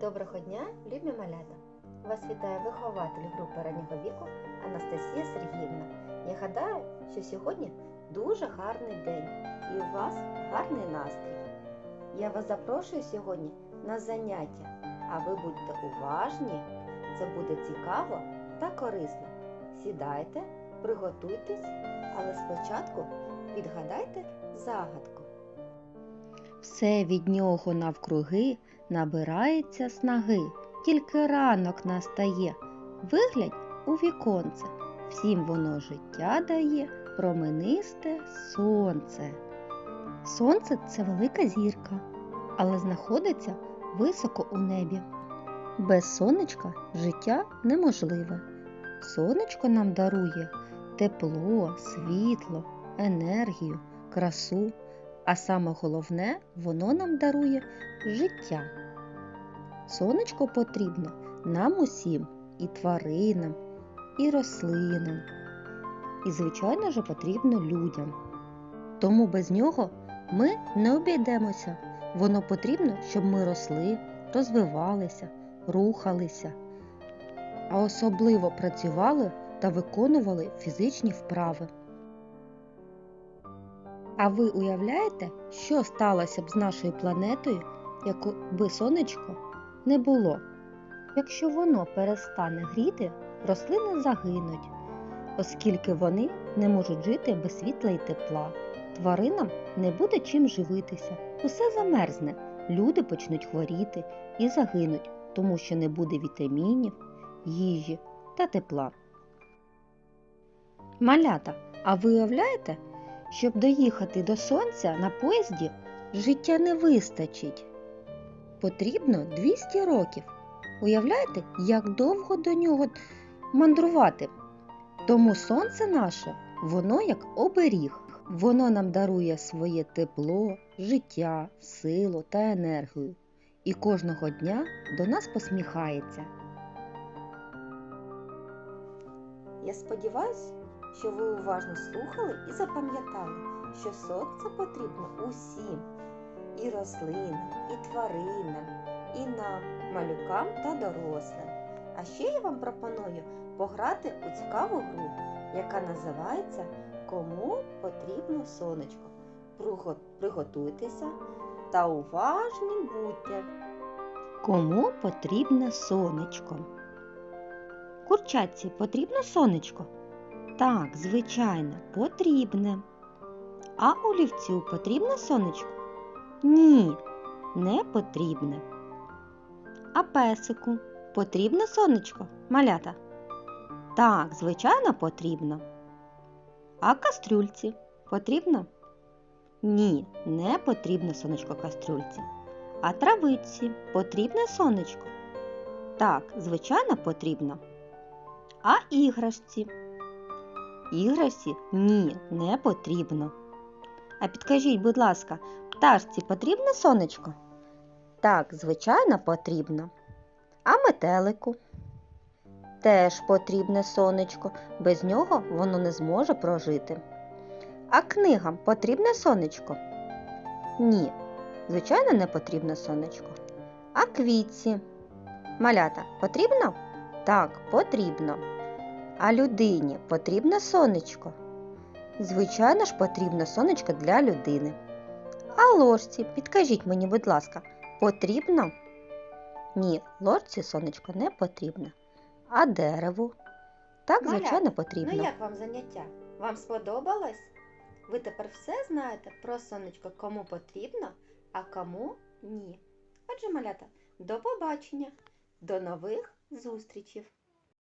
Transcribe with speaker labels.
Speaker 1: Доброго дня, любі малята! Вас вітає вихователь групи раннього віку Анастасія Сергіївна. Я гадаю, що сьогодні дуже гарний день і у вас гарний настрій. Я вас запрошую сьогодні на заняття, а ви будьте уважні, це буде цікаво та корисно. Сідайте, приготуйтесь, але спочатку відгадайте загадку.
Speaker 2: Все від нього навкруги набирається снаги, тільки ранок настає. Виглядь у віконце, всім воно життя дає, променисте сонце. Сонце це велика зірка, але знаходиться високо у небі. Без сонечка життя неможливе. Сонечко нам дарує тепло, світло, енергію, красу. А саме головне, воно нам дарує життя. Сонечко потрібно нам усім, і тваринам, і рослинам. І, звичайно ж, потрібно людям. Тому без нього ми не обійдемося. Воно потрібно, щоб ми росли, розвивалися, рухалися, а особливо працювали та виконували фізичні вправи. А ви уявляєте, що сталося б з нашою планетою, якби сонечко не було? Якщо воно перестане гріти, рослини загинуть, оскільки вони не можуть жити без світла і тепла. Тваринам не буде чим живитися, усе замерзне, люди почнуть хворіти і загинуть, тому що не буде вітамінів, їжі та тепла. Малята, а ви уявляєте? Щоб доїхати до сонця на поїзді життя не вистачить. Потрібно 200 років. Уявляєте, як довго до нього мандрувати? Тому сонце наше, воно як оберіг. Воно нам дарує своє тепло, життя, силу та енергію. І кожного дня до нас посміхається.
Speaker 1: Я сподіваюся, що ви уважно слухали і запам'ятали, що сонце потрібно усім і рослинам, і тваринам, і нам, малюкам та дорослим. А ще я вам пропоную пограти у цікаву гру, яка називається Кому потрібно сонечко. Приготуйтеся та уважні будьте.
Speaker 2: Кому потрібне сонечко? Курчатці потрібно сонечко? Так, звичайно, потрібне. А олівцю потрібне сонечко? Ні, не потрібне. А песику потрібне сонечко, малята? Так, звичайно, потрібно. А кастрюльці потрібно? Ні, не потрібне сонечко кастрюльці. А травиці потрібне сонечко? Так, звичайно, потрібно. А іграшці? Іграшці ні, не потрібно. А підкажіть, будь ласка, пташці потрібне сонечко? Так, звичайно, потрібно. А метелику? Теж потрібне сонечко, без нього воно не зможе прожити. А книгам потрібне сонечко? Ні, звичайно, не потрібне сонечко. А квітці? Малята потрібно? Так, потрібно. А людині потрібне сонечко? Звичайно ж, потрібно сонечко для людини. А ложці, підкажіть мені, будь ласка, потрібно? Ні, ложці сонечко не потрібно. А дереву? Так,
Speaker 1: Малята,
Speaker 2: звичайно, потрібно.
Speaker 1: Ну як вам заняття? Вам сподобалось? Ви тепер все знаєте про сонечко, кому потрібно, а кому ні. Отже, малята, до побачення, до нових зустрічей!